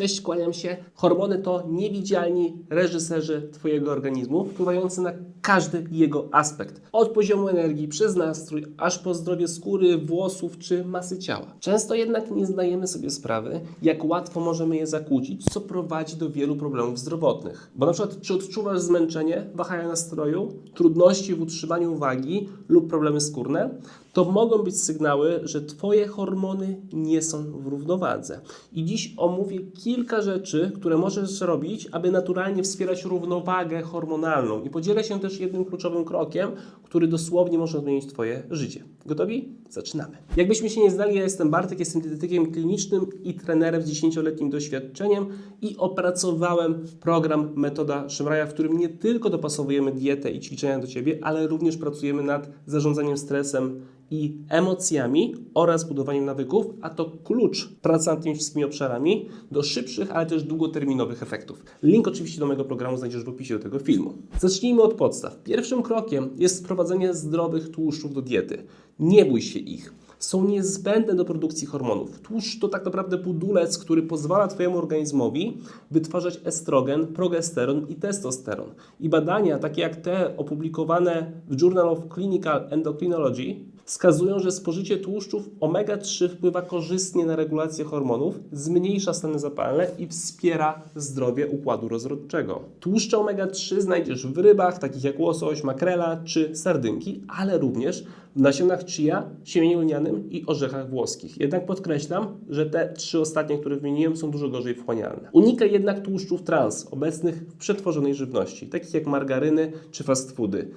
Cześć, kłaniam się. Hormony to niewidzialni reżyserzy Twojego organizmu, wpływający na każdy jego aspekt. Od poziomu energii, przez nastrój, aż po zdrowie skóry, włosów czy masy ciała. Często jednak nie zdajemy sobie sprawy, jak łatwo możemy je zakłócić, co prowadzi do wielu problemów zdrowotnych. Bo na przykład, czy odczuwasz zmęczenie, wahania nastroju, trudności w utrzymaniu wagi lub problemy skórne? to mogą być sygnały, że Twoje hormony nie są w równowadze. I dziś omówię kilka rzeczy, które możesz robić, aby naturalnie wspierać równowagę hormonalną. I podzielę się też jednym kluczowym krokiem, który dosłownie może zmienić Twoje życie. Gotowi? Zaczynamy. Jakbyśmy się nie znali, ja jestem Bartek, jestem dietetykiem klinicznym i trenerem z 10-letnim doświadczeniem i opracowałem program Metoda Szymraja, w którym nie tylko dopasowujemy dietę i ćwiczenia do Ciebie, ale również pracujemy nad zarządzaniem stresem i emocjami oraz budowaniem nawyków, a to klucz pracy nad tymi wszystkimi obszarami do szybszych, ale też długoterminowych efektów. Link oczywiście do mojego programu znajdziesz w opisie do tego filmu. Zacznijmy od podstaw. Pierwszym krokiem jest wprowadzenie zdrowych tłuszczów do diety. Nie bój się ich. Są niezbędne do produkcji hormonów. Tłuszcz to tak naprawdę budulec, który pozwala Twojemu organizmowi wytwarzać estrogen, progesteron i testosteron. I badania, takie jak te opublikowane w Journal of Clinical Endocrinology, wskazują, że spożycie tłuszczów omega-3 wpływa korzystnie na regulację hormonów, zmniejsza stany zapalne i wspiera zdrowie układu rozrodczego. Tłuszcze omega-3 znajdziesz w rybach, takich jak łosoś, makrela czy sardynki, ale również w nasionach chia, siemieniu lnianym i orzechach włoskich. Jednak podkreślam, że te trzy ostatnie, które wymieniłem, są dużo gorzej wchłanialne. Unikaj jednak tłuszczów trans obecnych w przetworzonej żywności, takich jak margaryny czy fast foody.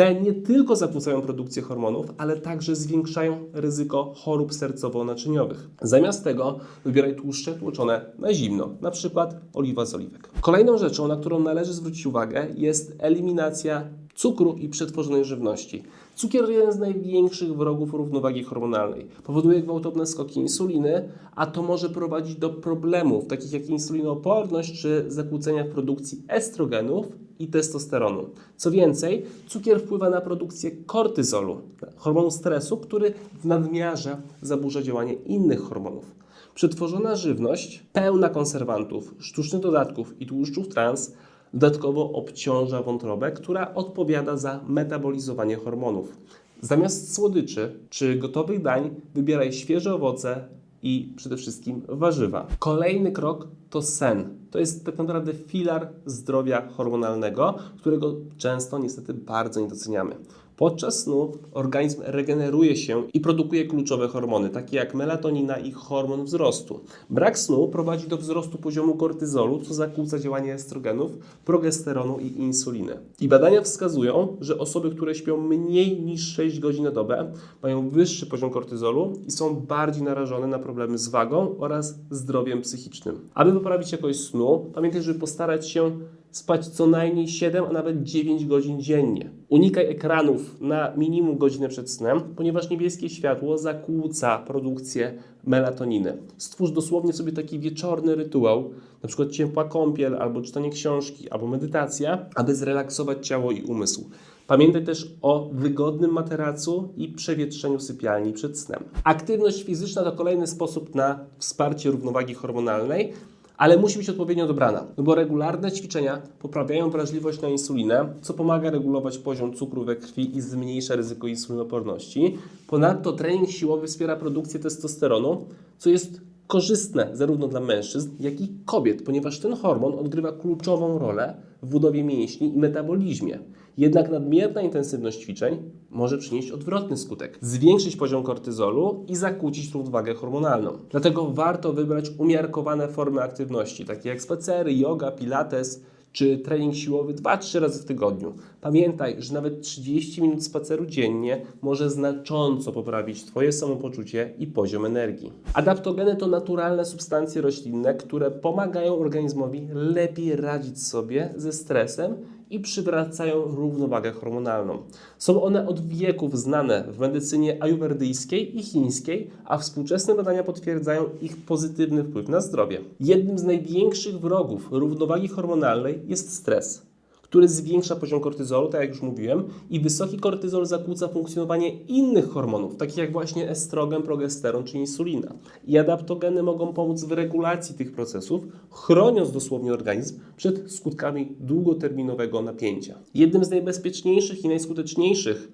Te nie tylko zakłócają produkcję hormonów, ale także zwiększają ryzyko chorób sercowo-naczyniowych. Zamiast tego wybieraj tłuszcze tłoczone na zimno, na przykład oliwa z oliwek. Kolejną rzeczą, na którą należy zwrócić uwagę, jest eliminacja cukru i przetworzonej żywności. Cukier jeden z największych wrogów równowagi hormonalnej. Powoduje gwałtowne skoki insuliny, a to może prowadzić do problemów takich jak insulinooporność czy zakłócenia w produkcji estrogenów i testosteronu. Co więcej, cukier wpływa na produkcję kortyzolu, hormonu stresu, który w nadmiarze zaburza działanie innych hormonów. Przetworzona żywność pełna konserwantów, sztucznych dodatków i tłuszczów trans dodatkowo obciąża wątrobę, która odpowiada za metabolizowanie hormonów. Zamiast słodyczy czy gotowych dań wybieraj świeże owoce i przede wszystkim warzywa. Kolejny krok to sen. To jest tak naprawdę filar zdrowia hormonalnego, którego często niestety bardzo nie doceniamy. Podczas snu organizm regeneruje się i produkuje kluczowe hormony, takie jak melatonina i hormon wzrostu. Brak snu prowadzi do wzrostu poziomu kortyzolu, co zakłóca działanie estrogenów, progesteronu i insuliny. I badania wskazują, że osoby, które śpią mniej niż 6 godzin na dobę, mają wyższy poziom kortyzolu i są bardziej narażone na problemy z wagą oraz zdrowiem psychicznym. Aby poprawić jakość snu, pamiętaj, żeby postarać się spać co najmniej 7, a nawet 9 godzin dziennie. Unikaj ekranów na minimum godzinę przed snem, ponieważ niebieskie światło zakłóca produkcję melatoniny. Stwórz dosłownie sobie taki wieczorny rytuał, na przykład ciepła kąpiel, albo czytanie książki, albo medytacja, aby zrelaksować ciało i umysł. Pamiętaj też o wygodnym materacu i przewietrzeniu sypialni przed snem. Aktywność fizyczna to kolejny sposób na wsparcie równowagi hormonalnej ale musi być odpowiednio dobrana, no bo regularne ćwiczenia poprawiają wrażliwość na insulinę, co pomaga regulować poziom cukru we krwi i zmniejsza ryzyko insulinoporności. Ponadto trening siłowy wspiera produkcję testosteronu, co jest korzystne zarówno dla mężczyzn, jak i kobiet, ponieważ ten hormon odgrywa kluczową rolę w budowie mięśni i metabolizmie. Jednak nadmierna intensywność ćwiczeń może przynieść odwrotny skutek zwiększyć poziom kortyzolu i zakłócić równowagę hormonalną. Dlatego warto wybrać umiarkowane formy aktywności, takie jak spacery, yoga, pilates czy trening siłowy 2-3 razy w tygodniu. Pamiętaj, że nawet 30 minut spaceru dziennie może znacząco poprawić Twoje samopoczucie i poziom energii. Adaptogeny to naturalne substancje roślinne, które pomagają organizmowi lepiej radzić sobie ze stresem i przywracają równowagę hormonalną. Są one od wieków znane w medycynie ajurwedyjskiej i chińskiej, a współczesne badania potwierdzają ich pozytywny wpływ na zdrowie. Jednym z największych wrogów równowagi hormonalnej jest stres który zwiększa poziom kortyzolu, tak jak już mówiłem, i wysoki kortyzol zakłóca funkcjonowanie innych hormonów, takich jak właśnie estrogen, progesteron czy insulina. I adaptogeny mogą pomóc w regulacji tych procesów, chroniąc dosłownie organizm przed skutkami długoterminowego napięcia. Jednym z najbezpieczniejszych i najskuteczniejszych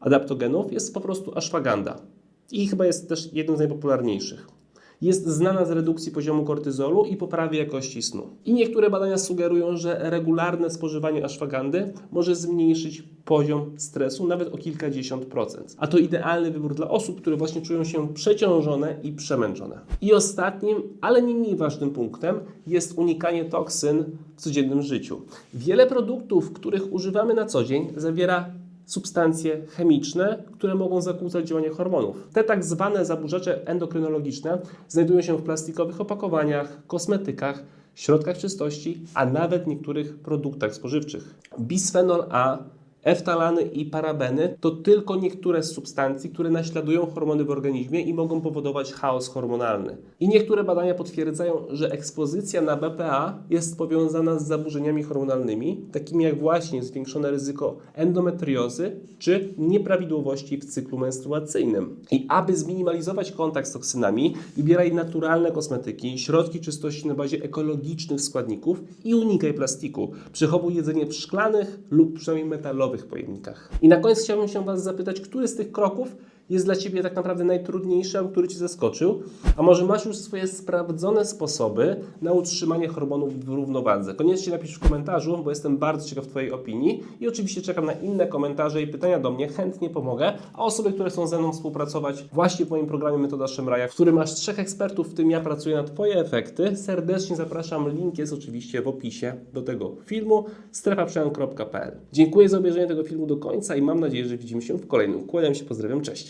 adaptogenów jest po prostu ashwagandha. I chyba jest też jednym z najpopularniejszych. Jest znana z redukcji poziomu kortyzolu i poprawy jakości snu. I niektóre badania sugerują, że regularne spożywanie ashwagandy może zmniejszyć poziom stresu nawet o kilkadziesiąt procent. A to idealny wybór dla osób, które właśnie czują się przeciążone i przemęczone. I ostatnim, ale nie mniej ważnym punktem jest unikanie toksyn w codziennym życiu. Wiele produktów, których używamy na co dzień, zawiera substancje chemiczne, które mogą zakłócać działanie hormonów. Te tak zwane zaburzacze endokrynologiczne znajdują się w plastikowych opakowaniach, kosmetykach, środkach czystości, a nawet niektórych produktach spożywczych. Bisfenol A, eftalany i parabeny to tylko niektóre z substancji, które naśladują hormony w organizmie i mogą powodować chaos hormonalny. I niektóre badania potwierdzają, że ekspozycja na BPA jest powiązana z zaburzeniami hormonalnymi, takimi jak właśnie zwiększone ryzyko endometriozy czy nieprawidłowości w cyklu menstruacyjnym. I aby zminimalizować kontakt z toksynami, wybieraj naturalne kosmetyki, środki czystości na bazie ekologicznych składników i unikaj plastiku. Przechowuj jedzenie w szklanych lub przynajmniej metalowych pojemnikach. I na koniec chciałbym się Was zapytać, który z tych kroków jest dla Ciebie tak naprawdę najtrudniejszy, a który Ci zaskoczył? A może masz już swoje sprawdzone sposoby na utrzymanie hormonów w równowadze? Koniecznie napisz w komentarzu, bo jestem bardzo ciekaw Twojej opinii i oczywiście czekam na inne komentarze i pytania do mnie, chętnie pomogę. A osoby, które chcą ze mną współpracować właśnie w moim programie Metoda Szemraja, w którym masz trzech ekspertów, w tym ja pracuję na Twoje efekty, serdecznie zapraszam. Link jest oczywiście w opisie do tego filmu strefaprzemian.pl Dziękuję za obejrzenie tego filmu do końca i mam nadzieję, że widzimy się w kolejnym. Kłaniam się, pozdrawiam, cześć.